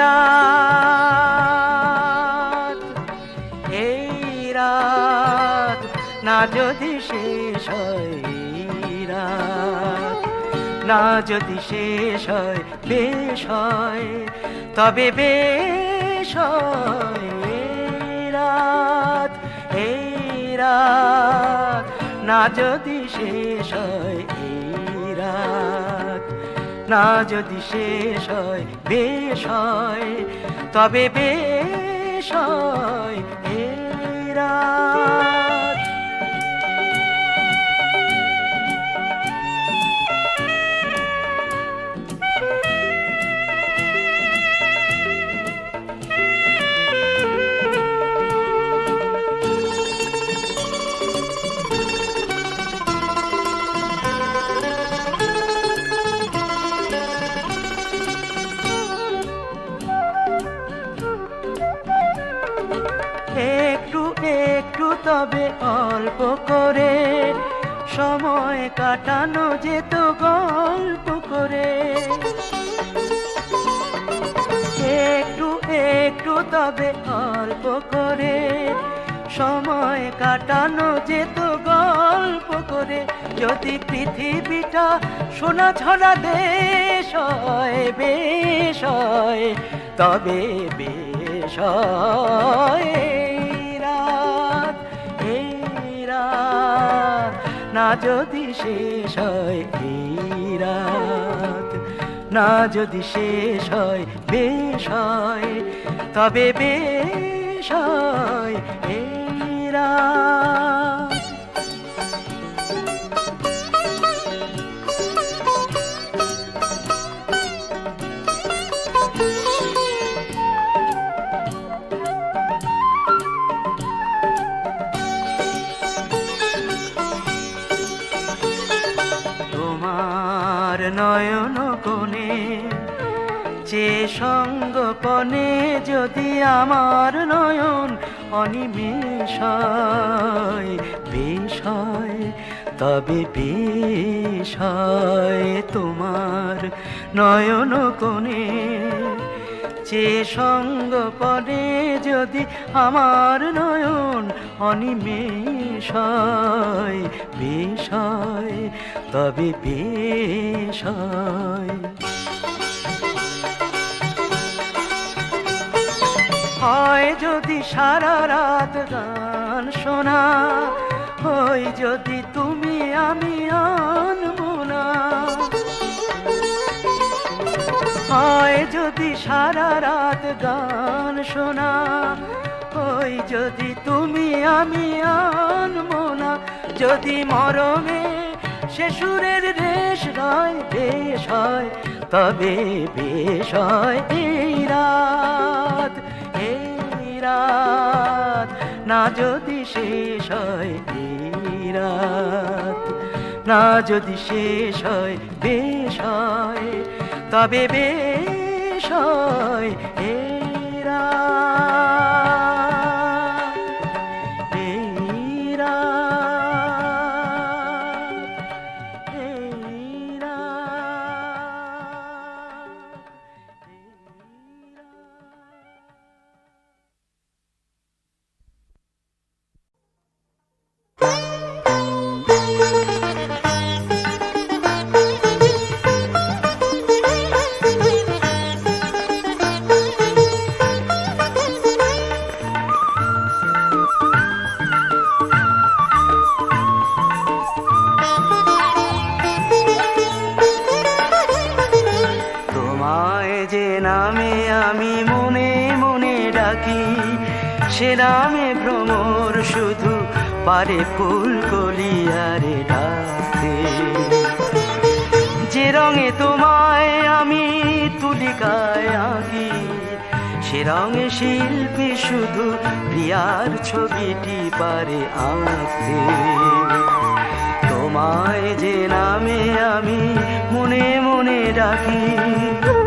রাত, এই রাত না যদি শেষ হয় রাত না যদি শেষ হয়, বেশ হয়, তবে বেশ রাত, এই রাত না যদি শেষ হয় না যদি শেষ হয় বেশ হয় তবে বেশ হয় এই সময় কাটানো যেত গল্প করে। যদি পৃথিবীটা সোনা ছড়া দেশ হয়, বেশ হয়, তবে বেশ রাত রাত, না যদি শেষ হয় এই রাত, না যদি শেষ হয়, বেশ হয়, তবে বেশ হয়। এই তোমার নয়ন কোণে যে সঙ্গপনে যদি আমার নয়ন অনিমেষ হয় তবে বেশ হয় তোমার নয়ন কোণে। যে সঙ্গপনে যদি আমার নয়ন অনিমেষ বেশ হয় তবে বেশ হয় যদি সারা রাত গান শোনা, হয় যদি তুমি আমি আনব না হয় যদি সারা রাত গান শোনা ওই যদি তুমি আমি আনব না যদি মরমে সে সুরের রেশ বেশ হয়, তবে বেশ হয় এই রাত। রাত। না যদি শেষ হয় এই রাত। না যদি শেষ হয়, বেশ হয়, তবে বেশ হয় এই রাত। রঙে শিল্পী শুধু প্রিয়ার ছবিটি পারে আঁকতে। তোমায় যে নামে আমি মনে মনে ডাকি।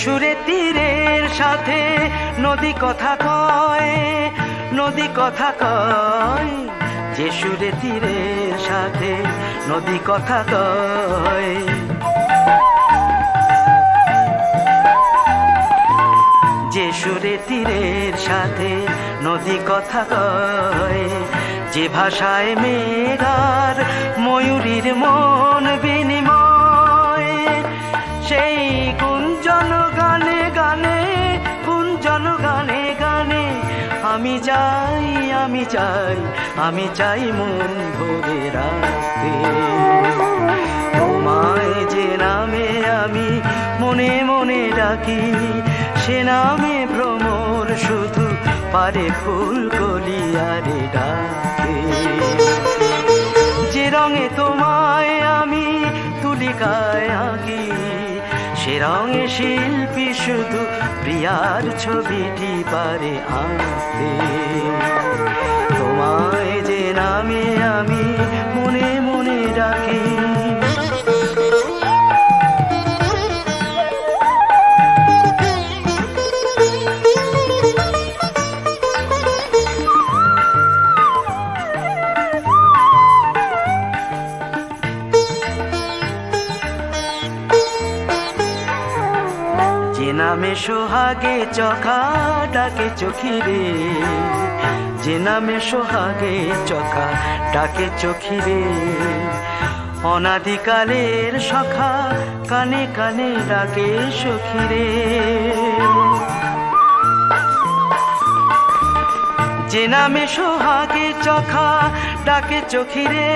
সুরে তীরের সাথে নদী কথা কয়, নদী কথা কয়, যে সুরে তীরের সাথে নদী কথা কয়। যে সুরে তীরের সাথে নদী কথা কয়, যে ভাষায় মেঘার ময়ূরীর মন বিনিময় আমি চাই আমি চাই আমি চাই মন ভরে রাখতে। তোমায় যে নামে আমি মনে মনে ডাকি, সে নামে ভ্রমর শুধু পারে ফুল কলিয়ারে ডাকে। যে রঙে তোমায় আমি তুলিকায় আঁকি সে রঙে শিল্পী শুধু প্রিয়ার ছবিটি পারে আঁকতে তোমায় যে নামে আমি মনে মনে ডাকি সোহাগে চখা ডাকে চোখিরে যে নামে সোহাগে চখা ডাকে চোখিরে অনাদিকালের সখা কানে কানে ডাকে সখিরে যে নামে সোহাগে চখা ডাকে চোখিরে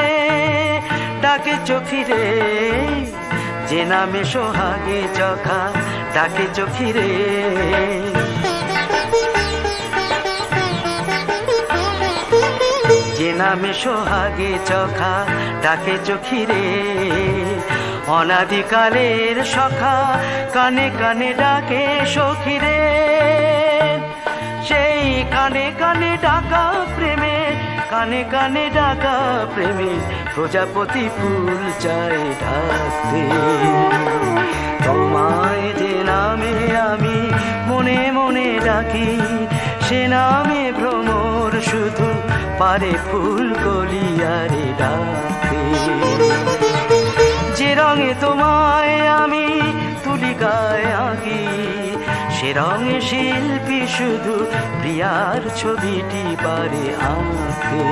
ডাকে চোখিরে যে নামে সোহাগে চখা ডাকে চোখিরে যে নামে সোহাগে চখা ডাকে চোখিরে অনাদিকালের সখা কানে কানে ডাকে সখিরে সেই কানে কানে ডাকা প্রেমে, কানে কানে ডাকা প্রেমে প্রজাপতি ফুল চাই ঢাকতে পারে ফুল কলিয়ারে ডাকতে যে রঙে তোমায় আমি তুলিকায় আঁকি, সে রঙে শিল্পী শুধু প্রিয়ার ছবিটি পারে আঁকতে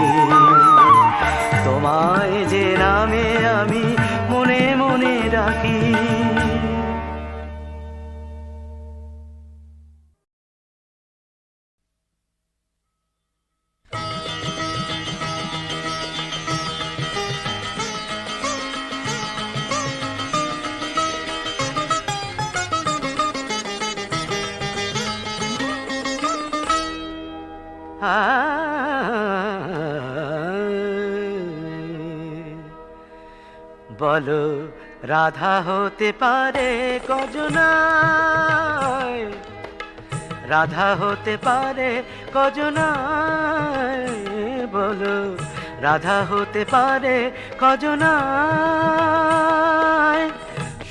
তোমায় যে নামে আমি মনে মনে রাখি বলো, রাধা হতে পারে কজনায় রাধা হতে পারে কজনায় বলো, রাধা হতে পারে কজনায়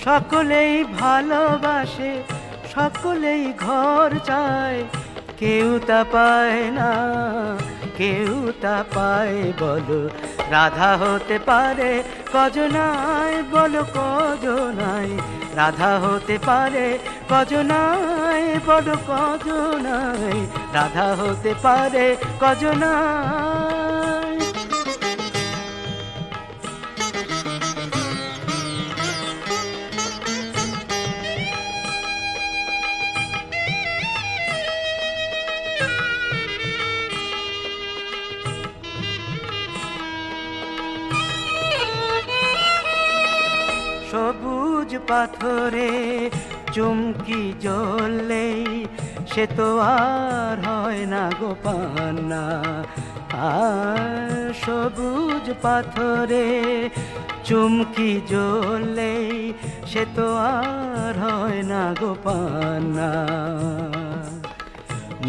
সকলেই ভালোবাসে, সকলেই ঘর চায়, কেউ তা পায় না। কেউ তা পায় বলো। রাধা হতে পারে কজনায়, বলো কজনায়। রাধা হতে পারে কজনায়, বলো কজনায়। রাধা হতে পারে কজনায়। পাথরে চুমকি জ্বললেই সে তো আর হয় না গোপান্না আর সবুজ পাথরে চুমকি জ্বললেই সে তো আর হয় না গোপান্না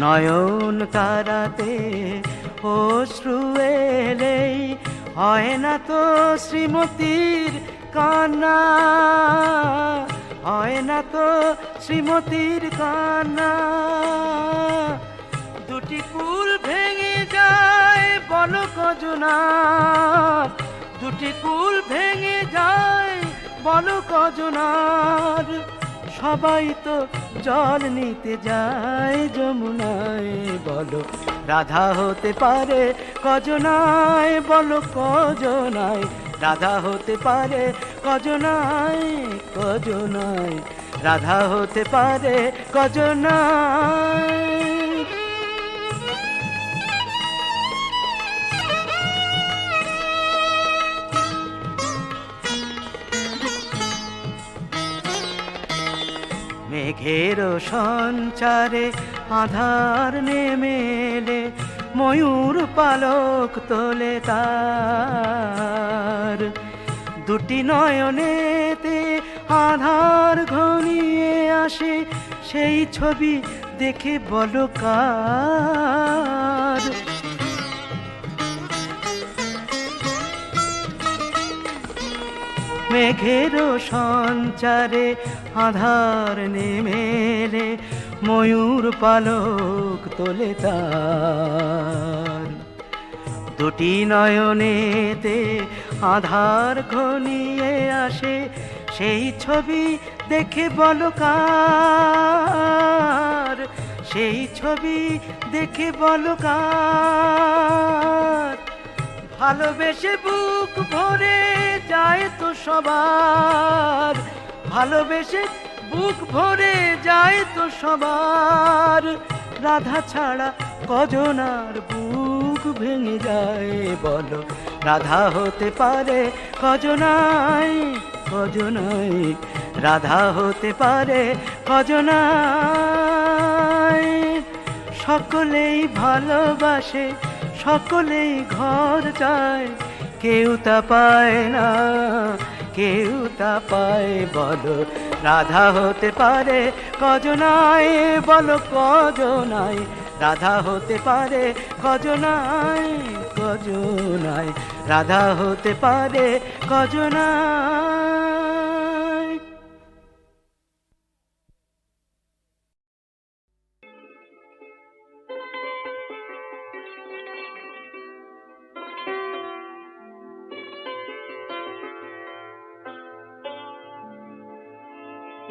নয়ন তারাতে অশ্রু এলেই হয় না তো শ্রীমতীর কান্না। হয় না তো শ্রীমতীর কান্না। দুটি কুল ভেঙে যায় বল কজনার দুটি কুল ভেঙে যায় বল কজনার সবাই তো জল নিতে যায় যমুনায় বলো, রাধা হতে পারে কজনায় বলো কজনায় রাধা হতে পারে কজনায় কজনায় রাধা হতে পারে কজনায় মেঘের সঞ্চারে আধার নেমে এলে ময়ূর পালক তোলে তার। দুটি নয়নেতে আধার ঘনিয়ে আসে, সেই ছবি দেখে বলো কার? মেঘের সঞ্চারে আধার নেমেলে ময়ূর পালক তোলে তার। দুটি নয়নেতে আধার ঘনিয়ে আসে, সেই ছবি দেখে বলো কার? সেই ছবি দেখে বলো কার? ভালোবেসে বুক ভরে যায় তো সবার। ভালোবেসে বুক ভরে যায় তো সবার। রাধা ছাড়া কজনার বুক ভেঙে যায় বলো, রাধা হতে পারে কজনাই কজনাই। রাধা হতে পারে কজনাই। সকলেই ভালোবাসে, সকলেই ঘর চায়। কেউ তা পায় না, কেউ তা পায় বলো রাধা হতে পারে কজনায় বলো কজনাই রাধা হতে পারে কজনাই কজনায় রাধা হতে পারে কজনায়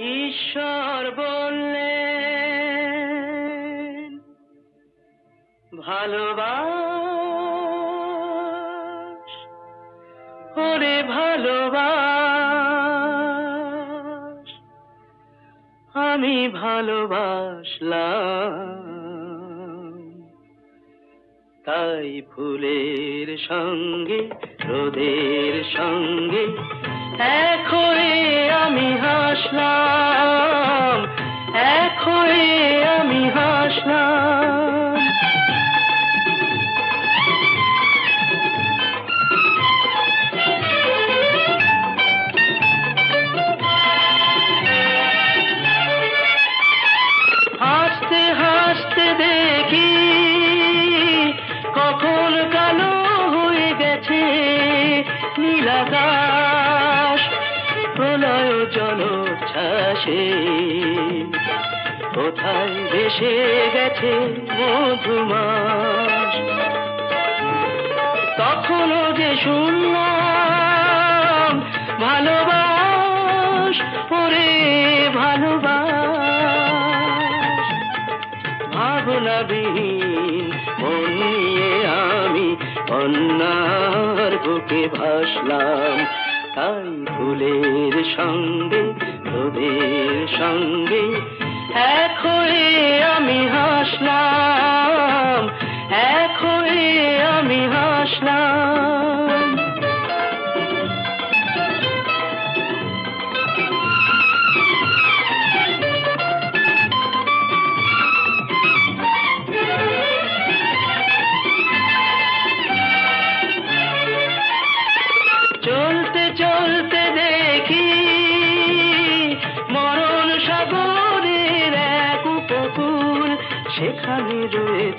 ঈশ্বর বললেন ভালোবাস ওরে ভালোবাস আমি ভালোবাসলাম। তাই ফুলের সঙ্গে রোদের সঙ্গে এক হয়ে আমি হাসলাম এক হয়ে আমি হাসলাম। হাসতে হাসতে দেখি কখন কালো হয়ে গেছে নীলাকাশ। জলোচ্ছ্বাসে কোথায় ভেসে গেছে মধুমাস? তখনও যে শুনলাম, ভালোবাস, ওরে ভালোবাস। ভাবনাবিহীন মন নিয়ে আমি অন্যার বুকে ভাসলাম, তাই ফুলের সঙ্গে রোদের সঙ্গে এক হয়ে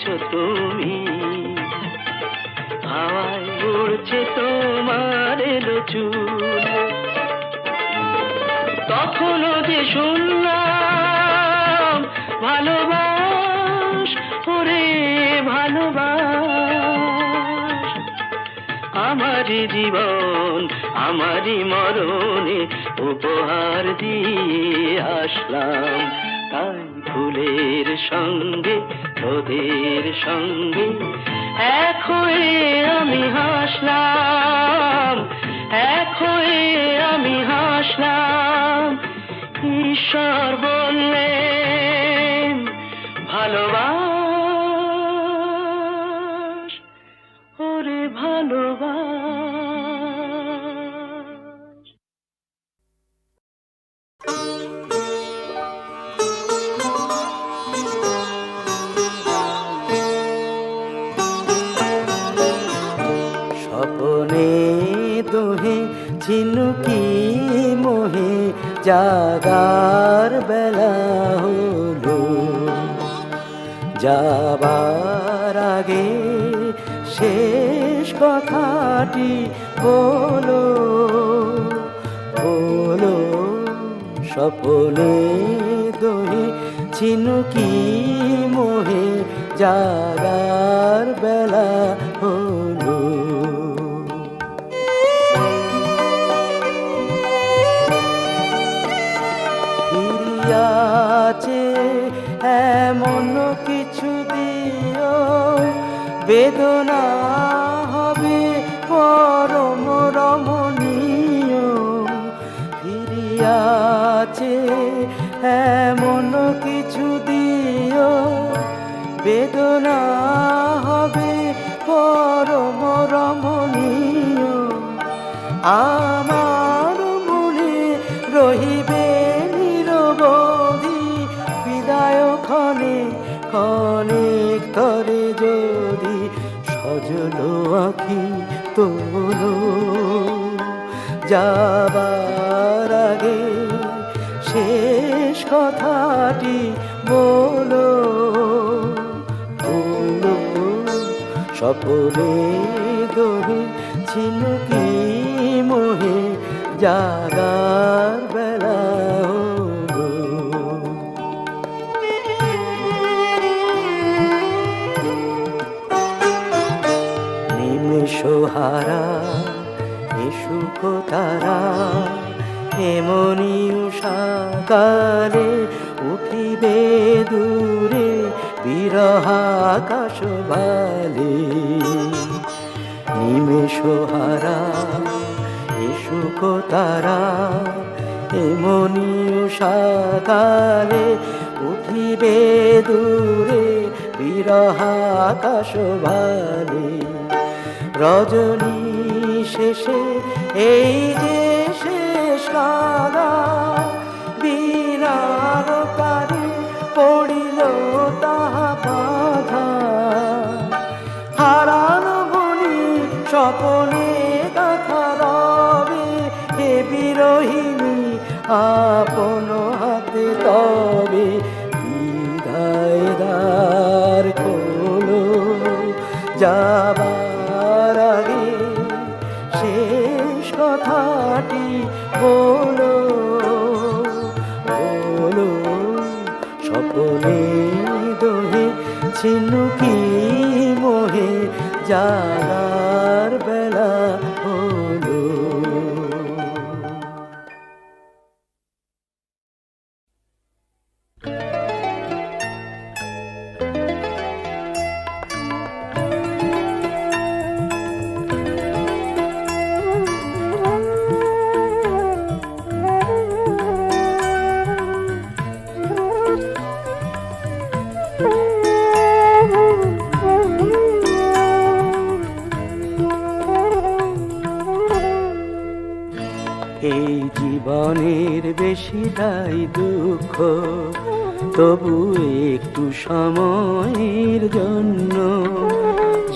রয়েছ তুমি। হাওয়ায় উড়ছে তোমার এলো চুল। তখনও যে শুনলাম, ভালোবাস, ওরে ভালোবাস। আমারই জীবন, আমারই মরণে উপহার দিয়ে আসলাম। তাই ফুলের সঙ্গে তোদের সঙ্গে এক হয়ে আমি হাসলাম এক হয়ে আমি হাসলাম। ঈশ্বর বললেন ভালোবাস ঝিনুকি মোহে জাগার বেলা হলো। যাবার আগে শেষ কথাটি বলো বলো, স্বপনে দোহে ঝিনুকি মোহে জাগার কিছু দিও, বেদনা হবে পরম রমণীয়। ফিরিয়াছে এমন কিছু দিও, বেদনা হবে পরম রমণীয়। আমার ক্ষণিক তরে যদি সজল আখি তোলো। যাবার আগে শেষ কথাটি বলো। বলো স্বপনে দোহে ঝিনুকি মোহে জাগার নিমেষহারা এসুখ তারা এমনি উষাকালে উঠিবে দূরে বিরহাকাশ বালে। নিমেষহারা এসুখ তারা এমনি উষাকালে উঠিবে দূরে বিরহাকাশ ভালে রজনী শেষে এই যে শেষ কাদা বিনার পারে পড়িল তাহা বাধা। হারানো বনি স্বপনে কথা রবে হে বিরোহিণী, আপন ঝিনুকি মোহে জাগার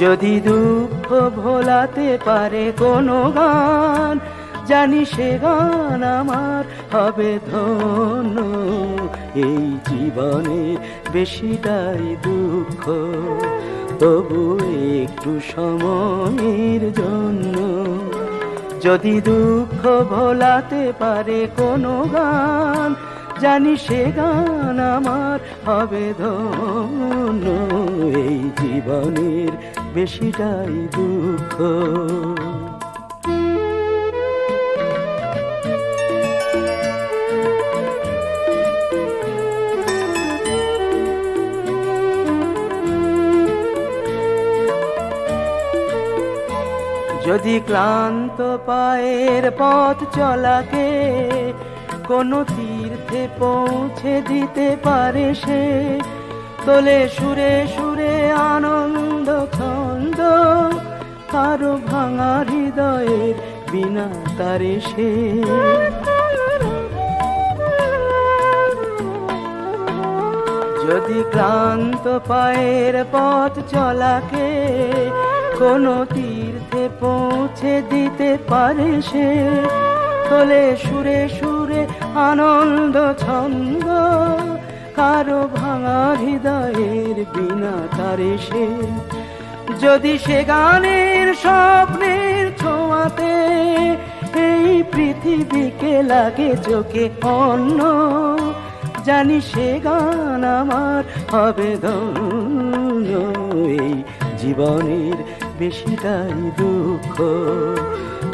যদি দুঃখ ভোলাতে পারে কোনো গান, জানি সে গান আমার হবে ধন্য। এই জীবনে বেশিটাই দুঃখ, তবু একটু সময়ের জন্য। যদি দুঃখ ভোলাতে পারে কোনো গান জানি সে গান আমার হবে ধন্য। এই জীবনের বেশিটাই দুঃখ। যদি ক্লান্ত পায়ের পথ চলাকে কোনো তীর্থে পৌঁছে দিতে পারে সে। তোলে সুরে সুরে আনন্দ, ছন্দ। কারও ভাঙা হৃদয়ের বিনা তারে সে। যদি ক্লান্ত পায়ের পথ চলাকে কোনো তীর্থে পৌঁছে দিতে পারে সে, তোলে সুরে সুরে আনন্দ ছন্দ। কারও ভাঙা হৃদয়ের বিনা তারে সে। যদি সে গানের স্বপ্নের ছোঁয়াতে এই পৃথিবীকে লাগে চোখে অন্য জানি সে গান আমার হবে এই জীবনের বেশিটাই দুঃখ।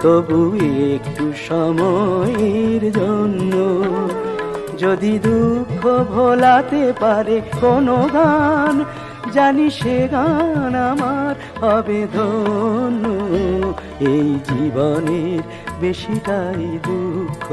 তবু একটু সময়ের জন্য। যদি দুঃখ ভোলাতে পারে কোনো গান, জানি সে গান আমার হবে ধন্য। এই জীবনের বেশিটাই দুঃখ।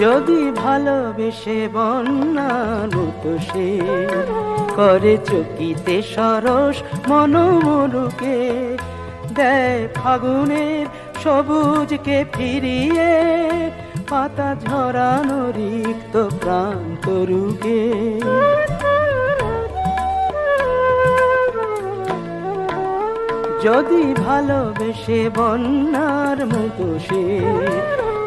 যদি ভালোবেসে বন্যার মতো সে করে চকিতে সরস মনোমরুকে, দেয় ফাগুনের সবুজকে ফিরিয়ে, পাতা ঝরানো রিক্ত প্রান্ত রুকে যদি ভালোবেসে বন্যার মতো সে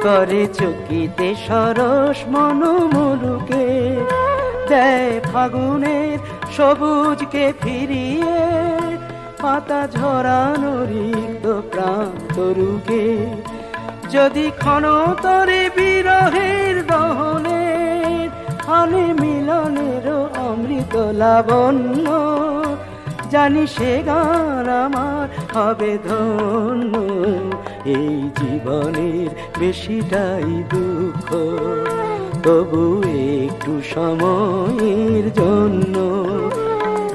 করে চকিতে সরস মনোমরুকে। দেয় ফাগুনের সবুজকে ফিরিয়ে, পাতা ঝরানো রিক্ত প্রান্তরুকে যদি ক্ষণতরে বিরহের দহনের আনে মিলনের অমৃত লাবণ্য, জানি সে গান আমার হবে ধন্য। এই জীবনের বেশিটাই দুঃখ। তবু একটু সময়ের জন্য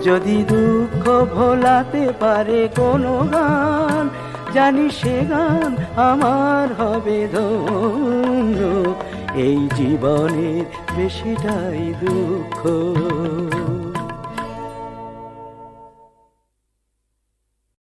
যদি দুঃখ ভোলাতে পারে কোনো গান, জানি সে গান আমার হবে ধন্য। এই জীবনের বেশিটাই দুঃখ।